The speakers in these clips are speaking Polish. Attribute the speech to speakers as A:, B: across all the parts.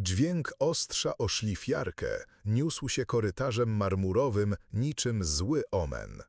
A: Dźwięk ostrza o szlifjarkę niósł się korytarzem marmurowym niczym zły omen.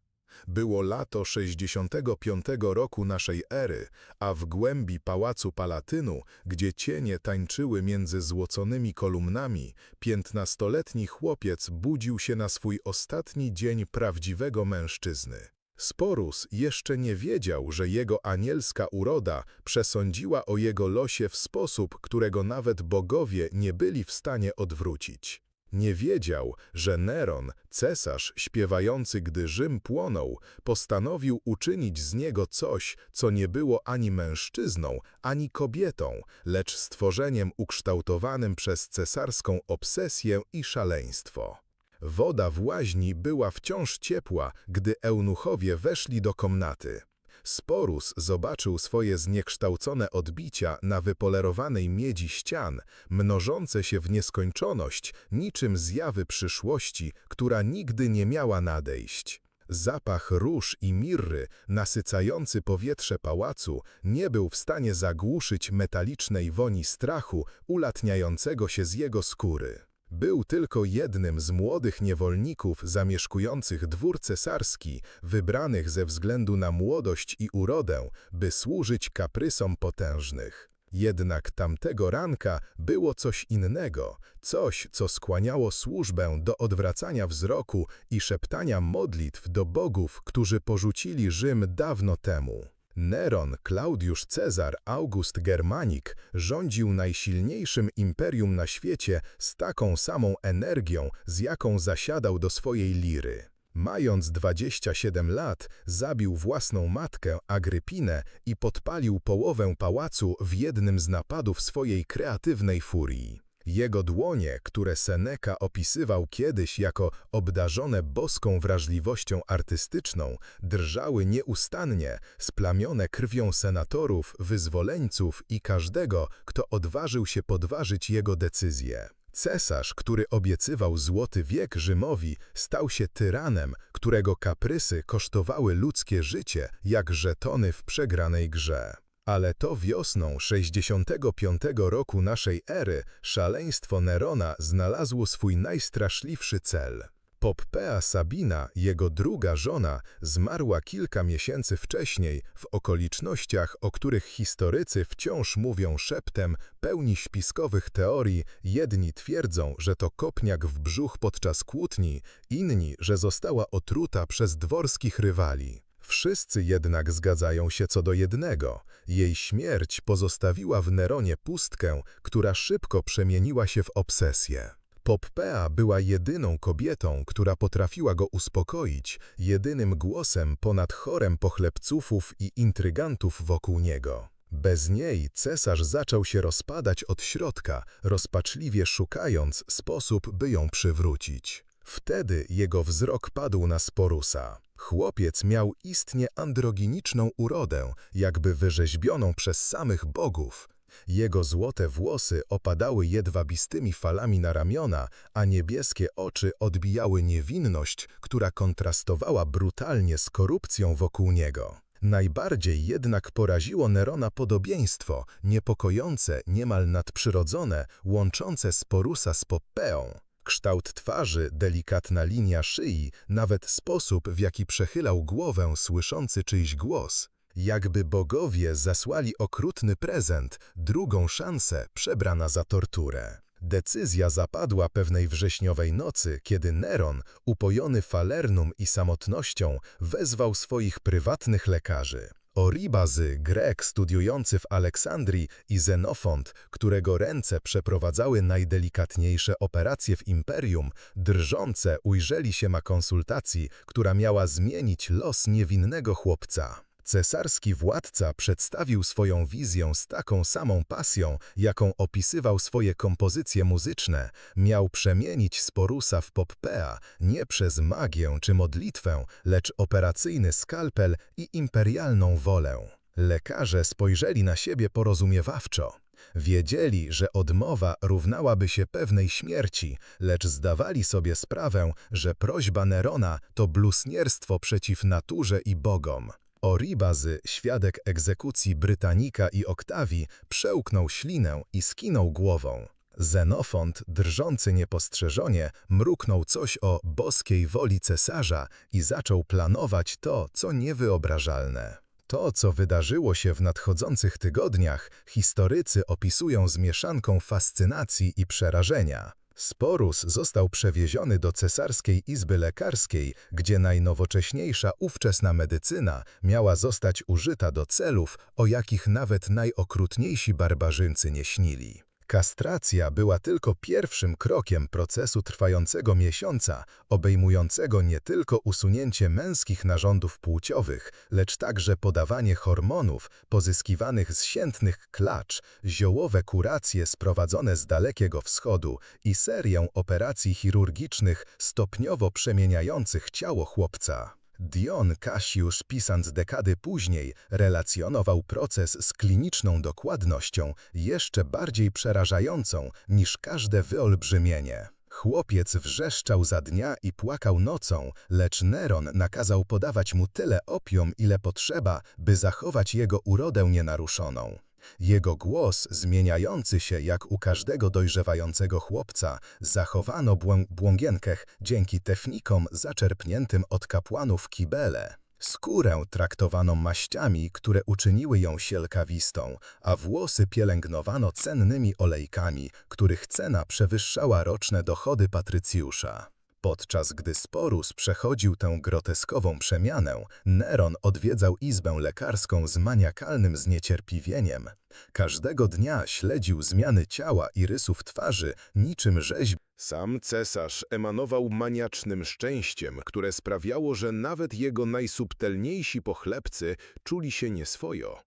A: Było lato 65 roku naszej ery, a w głębi pałacu Palatynu, gdzie cienie tańczyły między złoconymi kolumnami, piętnastoletni chłopiec budził się na swój ostatni dzień prawdziwego mężczyzny. Sporus jeszcze nie wiedział, że jego anielska uroda przesądziła o jego losie w sposób, którego nawet bogowie nie byli w stanie odwrócić. Nie wiedział, że Neron, cesarz śpiewający, gdy Rzym płonął, postanowił uczynić z niego coś, co nie było ani mężczyzną, ani kobietą, lecz stworzeniem ukształtowanym przez cesarską obsesję i szaleństwo. Woda w łaźni była wciąż ciepła, gdy eunuchowie weszli do komnaty. Sporus zobaczył swoje zniekształcone odbicia na wypolerowanej miedzi ścian, mnożące się w nieskończoność, niczym zjawy przyszłości, która nigdy nie miała nadejść. Zapach róż i mirry, nasycający powietrze pałacu, nie był w stanie zagłuszyć metalicznej woni strachu ulatniającego się z jego skóry. Był tylko jednym z młodych niewolników zamieszkujących dwór cesarski, wybranych ze względu na młodość i urodę, by służyć kaprysom potężnych. Jednak tamtego ranka było coś innego, coś, co skłaniało służbę do odwracania wzroku i szeptania modlitw do bogów, którzy porzucili Rzym dawno temu. Neron, Klaudiusz Cezar, August Germanik rządził najsilniejszym imperium na świecie z taką samą energią, z jaką zasiadał do swojej liry. Mając 27 lat, zabił własną matkę, Agrypinę, i podpalił połowę pałacu w jednym z napadów swojej kreatywnej furii. Jego dłonie, które Seneca opisywał kiedyś jako obdarzone boską wrażliwością artystyczną, drżały nieustannie, splamione krwią senatorów, wyzwoleńców i każdego, kto odważył się podważyć jego decyzje. Cesarz, który obiecywał złoty wiek Rzymowi, stał się tyranem, którego kaprysy kosztowały ludzkie życie jak żetony w przegranej grze. Ale to wiosną 65 roku naszej ery szaleństwo Nerona znalazło swój najstraszliwszy cel. Poppea Sabina, jego druga żona, zmarła kilka miesięcy wcześniej w okolicznościach, o których historycy wciąż mówią szeptem, pełni śpiskowych teorii. Jedni twierdzą, że to kopniak w brzuch podczas kłótni, inni, że została otruta przez dworskich rywali. Wszyscy jednak zgadzają się co do jednego. Jej śmierć pozostawiła w Neronie pustkę, która szybko przemieniła się w obsesję. Poppea była jedyną kobietą, która potrafiła go uspokoić, jedynym głosem ponad chorem pochlebców i intrygantów wokół niego. Bez niej cesarz zaczął się rozpadać od środka, rozpaczliwie szukając sposób, by ją przywrócić. Wtedy jego wzrok padł na Sporusa. Chłopiec miał istnie androginiczną urodę, jakby wyrzeźbioną przez samych bogów. Jego złote włosy opadały jedwabistymi falami na ramiona, a niebieskie oczy odbijały niewinność, która kontrastowała brutalnie z korupcją wokół niego. Najbardziej jednak poraziło Nerona podobieństwo, niepokojące, niemal nadprzyrodzone, łączące Sporusa z Poppeą. Kształt twarzy, delikatna linia szyi, nawet sposób, w jaki przechylał głowę, słyszący czyjś głos. Jakby bogowie zasłali okrutny prezent, drugą szansę przebrana za torturę. Decyzja zapadła pewnej wrześniowej nocy, kiedy Neron, upojony falernum i samotnością, wezwał swoich prywatnych lekarzy. Oribazy, Grek studiujący w Aleksandrii i Zenofont, którego ręce przeprowadzały najdelikatniejsze operacje w imperium, drżące ujrzeli się ma konsultacji, która miała zmienić los niewinnego chłopca. Cesarski władca przedstawił swoją wizję z taką samą pasją, jaką opisywał swoje kompozycje muzyczne. Miał przemienić Sporusa w Poppea nie przez magię czy modlitwę, lecz operacyjny skalpel i imperialną wolę. Lekarze spojrzeli na siebie porozumiewawczo. Wiedzieli, że odmowa równałaby się pewnej śmierci, lecz zdawali sobie sprawę, że prośba Nerona to blusnierstwo przeciw naturze i bogom. Oribazy, świadek egzekucji Brytanika i Oktawii, przełknął ślinę i skinął głową. Zenofont, drżący niepostrzeżenie, mruknął coś o boskiej woli cesarza i zaczął planować to, co niewyobrażalne. To, co wydarzyło się w nadchodzących tygodniach, historycy opisują z mieszanką fascynacji i przerażenia. Sporus został przewieziony do cesarskiej izby lekarskiej, gdzie najnowocześniejsza ówczesna medycyna miała zostać użyta do celów, o jakich nawet najokrutniejsi barbarzyńcy nie śnili. Kastracja była tylko pierwszym krokiem procesu trwającego miesiąca, obejmującego nie tylko usunięcie męskich narządów płciowych, lecz także podawanie hormonów pozyskiwanych z siętnych klacz, ziołowe kuracje sprowadzone z Dalekiego Wschodu i serię operacji chirurgicznych stopniowo przemieniających ciało chłopca. Dion Cassius, pisząc dekady później, relacjonował proces z kliniczną dokładnością, jeszcze bardziej przerażającą niż każde wyolbrzymienie. Chłopiec wrzeszczał za dnia i płakał nocą, lecz Neron nakazał podawać mu tyle opium, ile potrzeba, by zachować jego urodę nienaruszoną. Jego głos, zmieniający się jak u każdego dojrzewającego chłopca, zachowano błą błągienkach dzięki technikom zaczerpniętym od kapłanów Kibele. Skórę traktowano maściami, które uczyniły ją sielkawistą, a włosy pielęgnowano cennymi olejkami, których cena przewyższała roczne dochody patrycjusza. Podczas gdy Sporus przechodził tę groteskową przemianę, Neron odwiedzał izbę lekarską z maniakalnym zniecierpliwieniem. Każdego dnia śledził zmiany ciała i rysów twarzy, niczym rzeźb.
B: Sam cesarz emanował maniacznym szczęściem, które sprawiało, że nawet jego najsubtelniejsi pochlebcy czuli się nieswojo.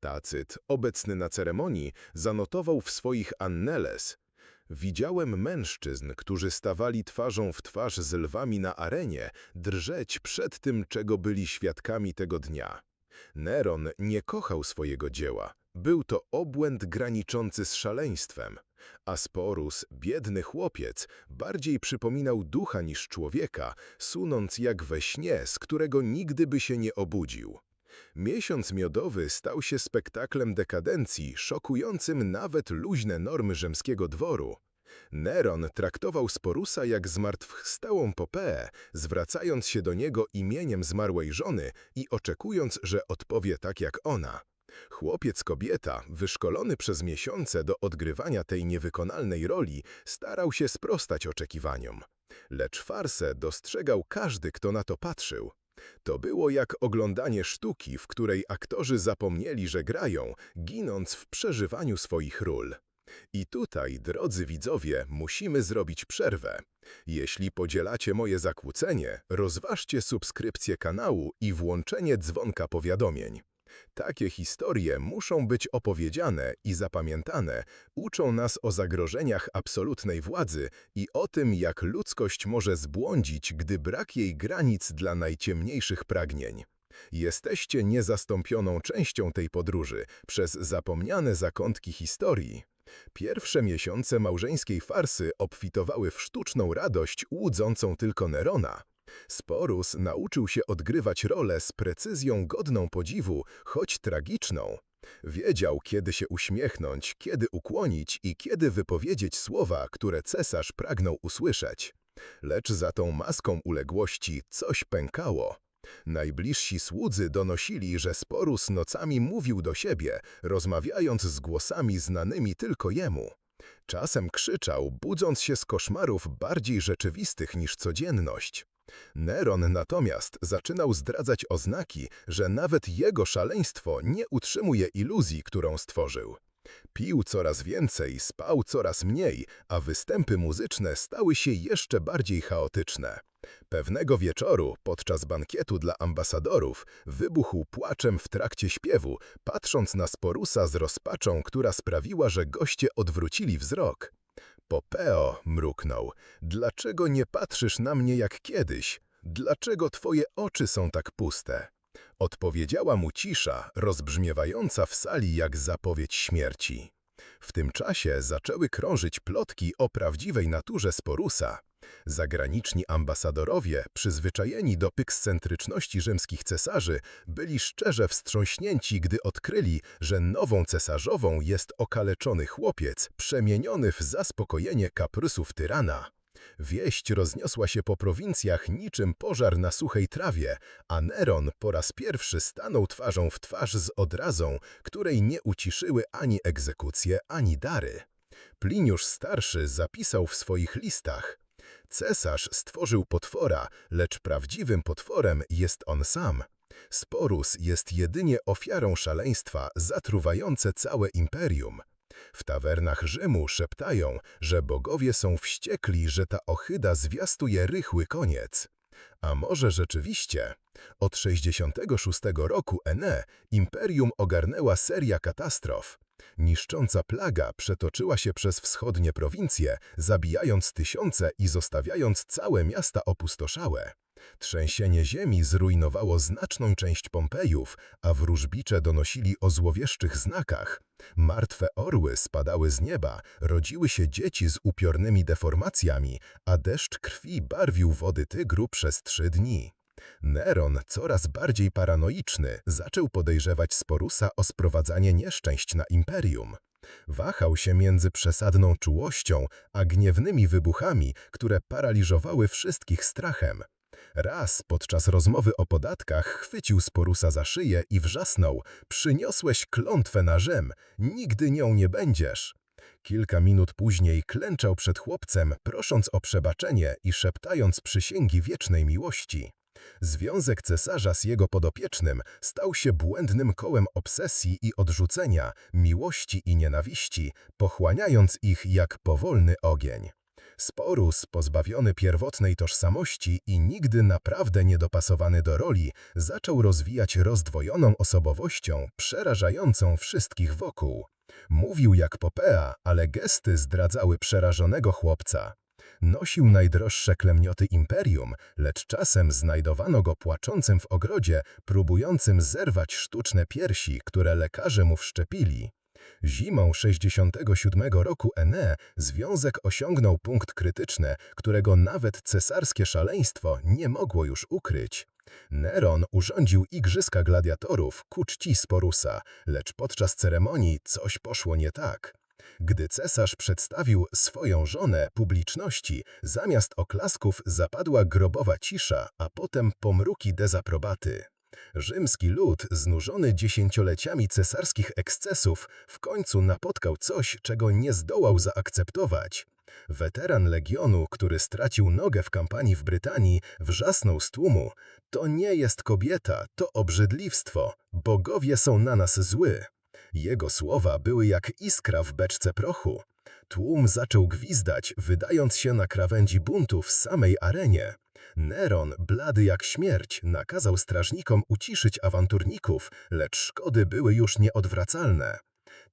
B: Tacyt, obecny na ceremonii, zanotował w swoich anneles – Widziałem mężczyzn, którzy stawali twarzą w twarz z lwami na arenie, drżeć przed tym, czego byli świadkami tego dnia. Neron nie kochał swojego dzieła. Był to obłęd graniczący z szaleństwem. A Sporus, biedny chłopiec, bardziej przypominał ducha niż człowieka, sunąc jak we śnie, z którego nigdy by się nie obudził. Miesiąc miodowy stał się spektaklem dekadencji, szokującym nawet luźne normy rzymskiego dworu. Neron traktował Sporusa jak zmartwychwstałą Popeę, zwracając się do niego imieniem zmarłej żony i oczekując, że odpowie tak jak ona. Chłopiec-kobieta, wyszkolony przez miesiące do odgrywania tej niewykonalnej roli, starał się sprostać oczekiwaniom. Lecz farsę dostrzegał każdy, kto na to patrzył. To było jak oglądanie sztuki, w której aktorzy zapomnieli, że grają, ginąc w przeżywaniu swoich ról. I tutaj, drodzy widzowie, musimy zrobić przerwę. Jeśli podzielacie moje zakłócenie, rozważcie subskrypcję kanału i włączenie dzwonka powiadomień. Takie historie muszą być opowiedziane i zapamiętane, uczą nas o zagrożeniach absolutnej władzy i o tym, jak ludzkość może zbłądzić, gdy brak jej granic dla najciemniejszych pragnień. Jesteście niezastąpioną częścią tej podróży przez zapomniane zakątki historii. Pierwsze miesiące małżeńskiej farsy obfitowały w sztuczną radość łudzącą tylko Nerona. Sporus nauczył się odgrywać rolę z precyzją godną podziwu, choć tragiczną. Wiedział, kiedy się uśmiechnąć, kiedy ukłonić i kiedy wypowiedzieć słowa, które cesarz pragnął usłyszeć. Lecz za tą maską uległości coś pękało. Najbliżsi słudzy donosili, że Sporus nocami mówił do siebie, rozmawiając z głosami znanymi tylko jemu. Czasem krzyczał, budząc się z koszmarów bardziej rzeczywistych niż codzienność. Neron natomiast zaczynał zdradzać oznaki, że nawet jego szaleństwo nie utrzymuje iluzji, którą stworzył. Pił coraz więcej, spał coraz mniej, a występy muzyczne stały się jeszcze bardziej chaotyczne. Pewnego wieczoru, podczas bankietu dla ambasadorów, wybuchł płaczem w trakcie śpiewu, patrząc na Sporusa z rozpaczą, która sprawiła, że goście odwrócili wzrok. Popeo, mruknął, dlaczego nie patrzysz na mnie jak kiedyś? Dlaczego twoje oczy są tak puste? Odpowiedziała mu cisza, rozbrzmiewająca w sali jak zapowiedź śmierci. W tym czasie zaczęły krążyć plotki o prawdziwej naturze Sporusa. Zagraniczni ambasadorowie, przyzwyczajeni do pykscentryczności rzymskich cesarzy, byli szczerze wstrząśnięci, gdy odkryli, że nową cesarzową jest okaleczony chłopiec, przemieniony w zaspokojenie kaprysów tyrana. Wieść rozniosła się po prowincjach niczym pożar na suchej trawie, a Neron po raz pierwszy stanął twarzą w twarz z odrazą, której nie uciszyły ani egzekucje, ani dary. Pliniusz Starszy zapisał w swoich listach Cesarz stworzył potwora, lecz prawdziwym potworem jest on sam. Sporus jest jedynie ofiarą szaleństwa zatruwające całe imperium. W tawernach Rzymu szeptają, że bogowie są wściekli, że ta ohyda zwiastuje rychły koniec. A może rzeczywiście? Od 66 roku Ene imperium ogarnęła seria katastrof. Niszcząca plaga przetoczyła się przez wschodnie prowincje, zabijając tysiące i zostawiając całe miasta opustoszałe. Trzęsienie ziemi zrujnowało znaczną część Pompejów, a wróżbicze donosili o złowieszczych znakach. Martwe orły spadały z nieba, rodziły się dzieci z upiornymi deformacjami, a deszcz krwi barwił wody Tygru przez trzy dni. Neron, coraz bardziej paranoiczny, zaczął podejrzewać Sporusa o sprowadzanie nieszczęść na imperium. Wahał się między przesadną czułością, a gniewnymi wybuchami, które paraliżowały wszystkich strachem. Raz podczas rozmowy o podatkach chwycił Sporusa za szyję i wrzasnął Przyniosłeś klątwę na Rzym, nigdy nią nie będziesz. Kilka minut później klęczał przed chłopcem, prosząc o przebaczenie i szeptając przysięgi wiecznej miłości. Związek cesarza z jego podopiecznym stał się błędnym kołem obsesji i odrzucenia, miłości i nienawiści, pochłaniając ich jak powolny ogień. Sporus, pozbawiony pierwotnej tożsamości i nigdy naprawdę niedopasowany do roli, zaczął rozwijać rozdwojoną osobowością, przerażającą wszystkich wokół. Mówił jak Popea, ale gesty zdradzały przerażonego chłopca. Nosił najdroższe klemnioty imperium, lecz czasem znajdowano go płaczącym w ogrodzie, próbującym zerwać sztuczne piersi, które lekarze mu wszczepili. Zimą 67 roku Ene związek osiągnął punkt krytyczny, którego nawet cesarskie szaleństwo nie mogło już ukryć. Neron urządził igrzyska gladiatorów ku czci Sporusa, lecz podczas ceremonii coś poszło nie tak. Gdy cesarz przedstawił swoją żonę publiczności, zamiast oklasków zapadła grobowa cisza, a potem pomruki dezaprobaty. Rzymski lud, znużony dziesięcioleciami cesarskich ekscesów, w końcu napotkał coś, czego nie zdołał zaakceptować. Weteran legionu, który stracił nogę w kampanii w Brytanii, wrzasnął z tłumu. To nie jest kobieta, to obrzydliwstwo. Bogowie są na nas zły. Jego słowa były jak iskra w beczce prochu. Tłum zaczął gwizdać, wydając się na krawędzi buntu w samej arenie. Neron, blady jak śmierć, nakazał strażnikom uciszyć awanturników, lecz szkody były już nieodwracalne.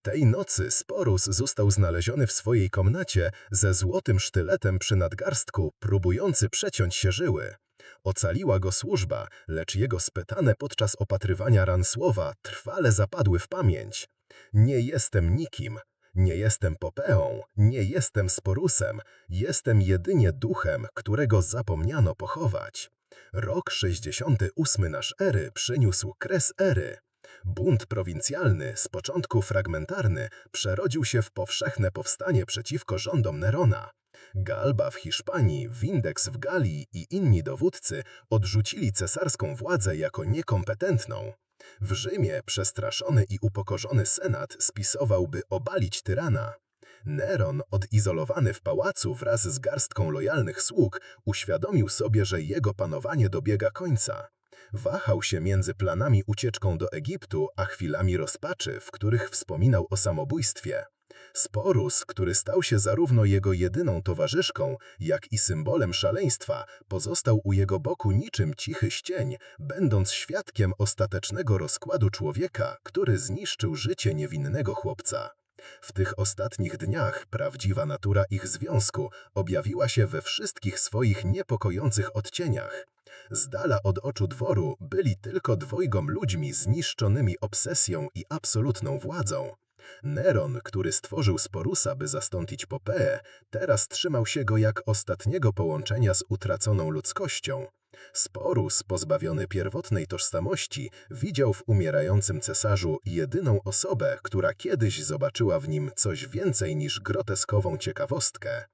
B: Tej nocy Sporus został znaleziony w swojej komnacie ze złotym sztyletem przy nadgarstku, próbujący przeciąć się żyły. Ocaliła go służba, lecz jego spytane podczas opatrywania ran słowa trwale zapadły w pamięć. Nie jestem nikim, nie jestem Popeą, nie jestem Sporusem, jestem jedynie duchem, którego zapomniano pochować. Rok 68 nasz ery przyniósł kres ery. Bunt prowincjalny, z początku fragmentarny, przerodził się w powszechne powstanie przeciwko rządom Nerona. Galba w Hiszpanii, Windex w Galii i inni dowódcy odrzucili cesarską władzę jako niekompetentną. W Rzymie przestraszony i upokorzony senat spisował, by obalić tyrana. Neron, odizolowany w pałacu wraz z garstką lojalnych sług, uświadomił sobie, że jego panowanie dobiega końca. Wahał się między planami ucieczką do Egiptu, a chwilami rozpaczy, w których wspominał o samobójstwie. Sporus, który stał się zarówno jego jedyną towarzyszką, jak i symbolem szaleństwa, pozostał u jego boku niczym cichy ścień, będąc świadkiem ostatecznego rozkładu człowieka, który zniszczył życie niewinnego chłopca. W tych ostatnich dniach prawdziwa natura ich związku objawiła się we wszystkich swoich niepokojących odcieniach. Z dala od oczu dworu byli tylko dwojgom ludźmi zniszczonymi obsesją i absolutną władzą.
C: Neron, który stworzył Sporusa, by zastąpić Popeę, teraz trzymał się go jak ostatniego połączenia z utraconą ludzkością. Sporus, pozbawiony pierwotnej tożsamości, widział w umierającym cesarzu jedyną osobę, która kiedyś zobaczyła w nim coś więcej niż groteskową ciekawostkę.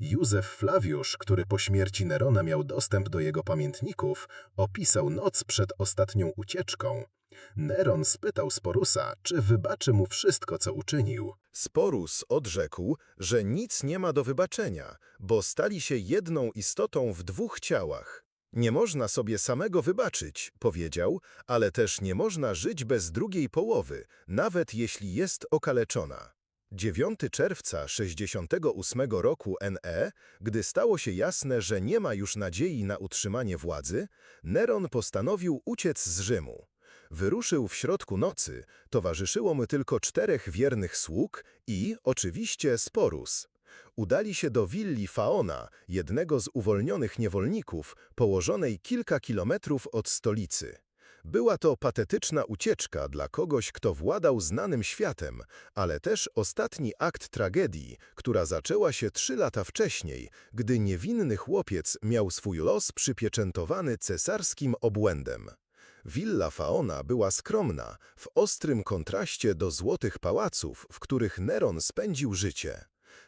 C: Józef Flawiusz, który po śmierci Nerona miał dostęp do jego pamiętników, opisał noc przed ostatnią ucieczką. Neron spytał Sporusa, czy wybaczy mu wszystko, co uczynił.
B: Sporus odrzekł, że nic nie ma do wybaczenia, bo stali się jedną istotą w dwóch ciałach. Nie można sobie samego wybaczyć, powiedział, ale też nie można żyć bez drugiej połowy, nawet jeśli jest okaleczona. 9 czerwca 68 roku NE, gdy stało się jasne, że nie ma już nadziei na utrzymanie władzy, Neron postanowił uciec z Rzymu. Wyruszył w środku nocy, towarzyszyło mu tylko czterech wiernych sług i, oczywiście, Sporus. Udali się do willi Faona, jednego z uwolnionych niewolników, położonej kilka kilometrów od stolicy. Była to patetyczna ucieczka dla kogoś, kto władał znanym światem, ale też ostatni akt tragedii, która zaczęła się trzy lata wcześniej, gdy niewinny chłopiec miał swój los przypieczętowany cesarskim obłędem. Willa Faona była skromna, w ostrym kontraście do złotych pałaców, w których Neron spędził życie.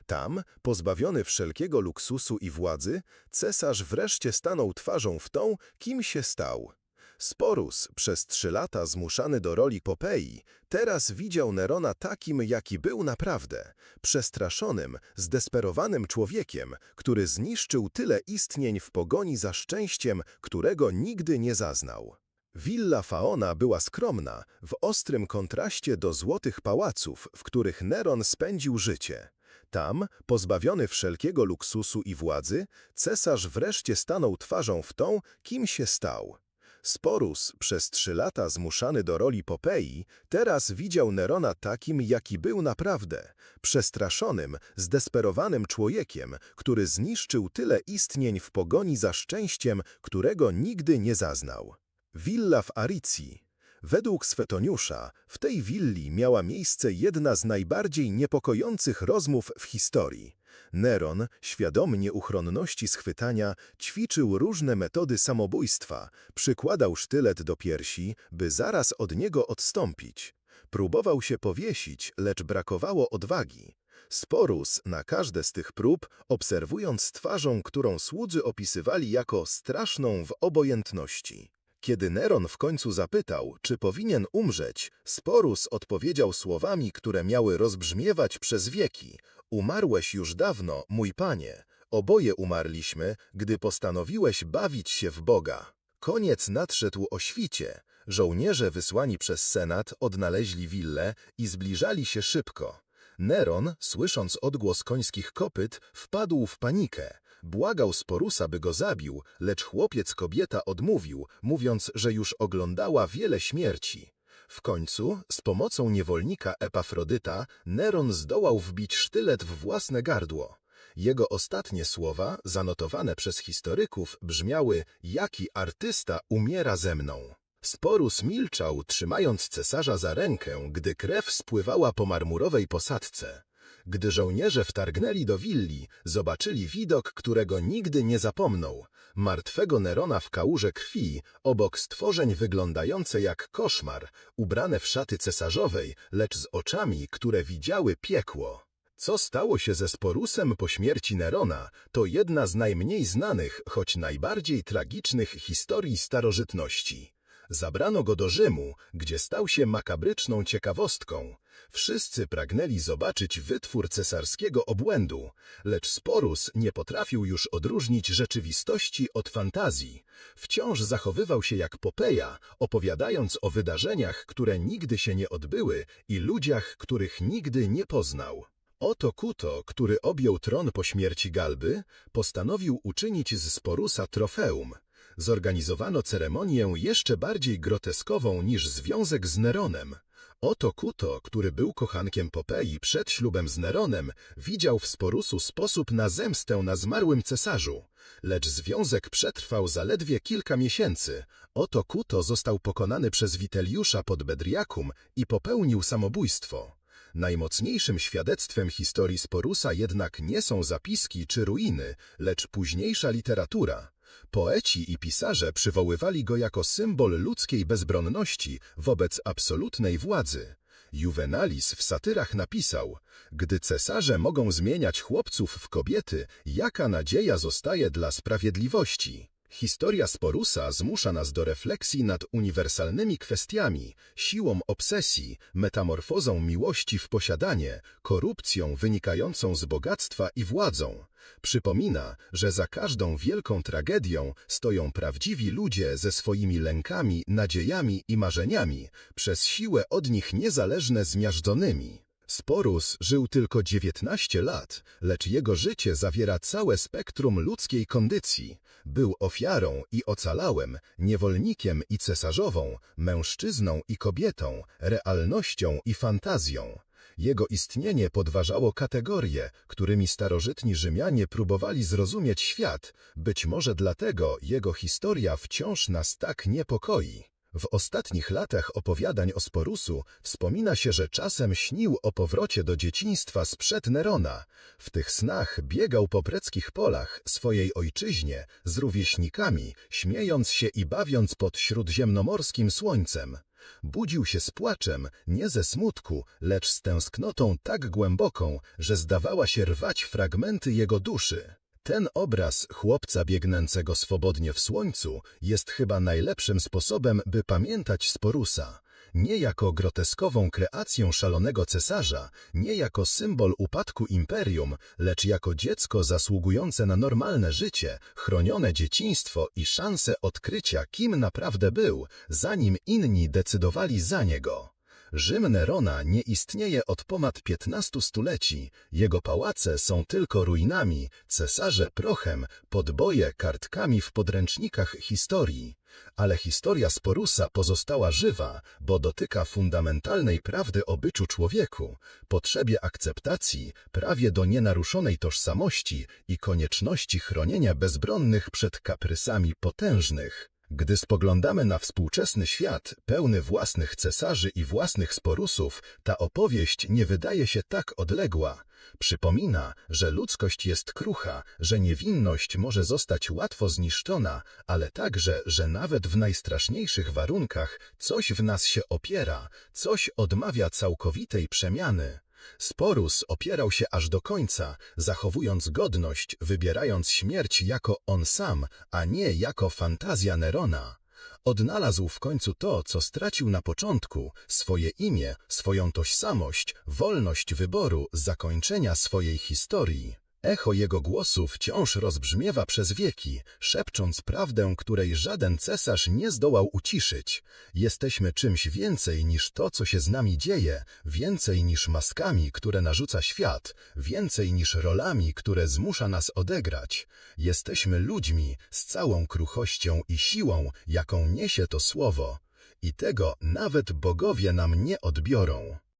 B: Tam, pozbawiony wszelkiego luksusu i władzy, cesarz wreszcie stanął twarzą w tą, kim się stał. Sporus, przez trzy lata zmuszany do roli Popei, teraz widział Nerona takim, jaki był naprawdę, przestraszonym, zdesperowanym człowiekiem, który zniszczył tyle istnień w pogoni za szczęściem, którego nigdy nie zaznał. Willa Faona była skromna, w ostrym kontraście do złotych pałaców, w których Neron spędził życie. Tam, pozbawiony wszelkiego luksusu i władzy, cesarz wreszcie stanął twarzą w tą, kim się stał. Sporus, przez trzy lata zmuszany do roli Popei, teraz widział Nerona takim, jaki był naprawdę, przestraszonym, zdesperowanym człowiekiem, który zniszczył tyle istnień w pogoni za szczęściem, którego nigdy nie zaznał. Willa w Aricji. Według Swetoniusza w tej willi miała miejsce jedna z najbardziej niepokojących rozmów w historii. Neron, świadomy nieuchronności schwytania, ćwiczył różne metody samobójstwa, przykładał sztylet do piersi, by zaraz od niego odstąpić. Próbował się powiesić, lecz brakowało odwagi. Sporus na każde z tych prób, obserwując twarzą, którą słudzy opisywali jako straszną w obojętności. Kiedy Neron w końcu zapytał, czy powinien umrzeć, Sporus odpowiedział słowami, które miały rozbrzmiewać przez wieki. Umarłeś już dawno, mój panie. Oboje umarliśmy, gdy postanowiłeś bawić się w Boga. Koniec nadszedł o świcie. Żołnierze wysłani przez senat odnaleźli willę i zbliżali się szybko. Neron, słysząc odgłos końskich kopyt, wpadł w panikę. Błagał Sporusa, by go zabił, lecz chłopiec kobieta odmówił, mówiąc, że już oglądała wiele śmierci. W końcu, z pomocą niewolnika Epafrodyta, Neron zdołał wbić sztylet w własne gardło. Jego ostatnie słowa, zanotowane przez historyków, brzmiały Jaki artysta umiera ze mną? Sporus milczał, trzymając cesarza za rękę, gdy krew spływała po marmurowej posadce. Gdy żołnierze wtargnęli do willi, zobaczyli widok, którego nigdy nie zapomną. Martwego Nerona w kałuże krwi, obok stworzeń wyglądające jak koszmar, ubrane w szaty cesarzowej, lecz z oczami, które widziały piekło. Co stało się ze Sporusem po śmierci Nerona, to jedna z najmniej znanych, choć najbardziej tragicznych historii starożytności. Zabrano go do Rzymu, gdzie stał się makabryczną ciekawostką. Wszyscy pragnęli zobaczyć wytwór cesarskiego obłędu, lecz Sporus nie potrafił już odróżnić rzeczywistości od fantazji. Wciąż zachowywał się jak Popeja, opowiadając o wydarzeniach, które nigdy się nie odbyły i ludziach, których nigdy nie poznał. Oto Kuto, który objął tron po śmierci Galby, postanowił uczynić z Sporusa trofeum – zorganizowano ceremonię jeszcze bardziej groteskową niż związek z Neronem. Oto Kuto, który był kochankiem Popei przed ślubem z Neronem, widział w Sporusu sposób na zemstę na zmarłym cesarzu. Lecz związek przetrwał zaledwie kilka miesięcy. Oto Kuto został pokonany przez Witeliusza pod Bedriakum i popełnił samobójstwo.
C: Najmocniejszym świadectwem historii Sporusa jednak nie są zapiski czy ruiny, lecz późniejsza literatura. Poeci i pisarze przywoływali go jako symbol ludzkiej bezbronności wobec absolutnej władzy. Juvenalis w satyrach napisał, gdy cesarze mogą zmieniać chłopców w kobiety, jaka nadzieja zostaje dla sprawiedliwości? Historia Sporusa zmusza nas do refleksji nad uniwersalnymi kwestiami, siłą obsesji, metamorfozą miłości w posiadanie, korupcją wynikającą z bogactwa i władzą. Przypomina, że za każdą wielką tragedią stoją prawdziwi ludzie ze swoimi lękami, nadziejami i marzeniami, przez siłę od nich niezależne zmiażdżonymi. Sporus żył tylko 19 lat, lecz jego życie zawiera całe spektrum ludzkiej kondycji. Był ofiarą i ocalałem, niewolnikiem i cesarzową, mężczyzną i kobietą, realnością i fantazją. Jego istnienie podważało kategorie, którymi starożytni Rzymianie próbowali zrozumieć świat, być może dlatego jego historia wciąż nas tak niepokoi. W ostatnich latach opowiadań o Sporusu wspomina się, że czasem śnił o powrocie do dzieciństwa sprzed Nerona. W tych snach biegał po preckich polach swojej ojczyźnie z rówieśnikami, śmiejąc się i bawiąc pod śródziemnomorskim słońcem. Budził się z płaczem, nie ze smutku, lecz z tęsknotą tak głęboką, że zdawała się rwać fragmenty jego duszy. Ten obraz chłopca biegnącego swobodnie w słońcu jest chyba najlepszym sposobem, by pamiętać Sporusa. Nie jako groteskową kreację szalonego cesarza, nie jako symbol upadku imperium, lecz jako dziecko zasługujące na normalne życie, chronione dzieciństwo i szansę odkrycia, kim naprawdę był, zanim inni decydowali za niego. Rzym Nerona nie istnieje od ponad 15 stuleci, jego pałace są tylko ruinami, cesarze prochem, podboje kartkami w podręcznikach historii. Ale historia Sporusa pozostała żywa, bo dotyka fundamentalnej prawdy o byciu człowieku, potrzebie akceptacji, prawie do nienaruszonej tożsamości i konieczności chronienia bezbronnych przed kaprysami potężnych. Gdy spoglądamy na współczesny świat, pełny własnych cesarzy i własnych sporusów, ta opowieść nie wydaje się tak odległa. Przypomina, że ludzkość jest krucha, że niewinność może zostać łatwo zniszczona, ale także, że nawet w najstraszniejszych warunkach coś w nas się opiera, coś odmawia całkowitej przemiany. Sporus opierał się aż do końca, zachowując godność, wybierając śmierć jako on sam, a nie jako fantazja Nerona. Odnalazł w końcu to, co stracił na początku, swoje imię, swoją tożsamość, wolność wyboru, zakończenia swojej historii. Echo jego głosu wciąż rozbrzmiewa przez wieki, szepcząc prawdę, której żaden cesarz nie zdołał uciszyć. Jesteśmy czymś więcej niż to, co się z nami dzieje, więcej niż maskami, które narzuca świat, więcej niż rolami, które zmusza nas odegrać. Jesteśmy ludźmi z całą kruchością i siłą, jaką niesie to słowo. I tego nawet bogowie nam nie odbiorą.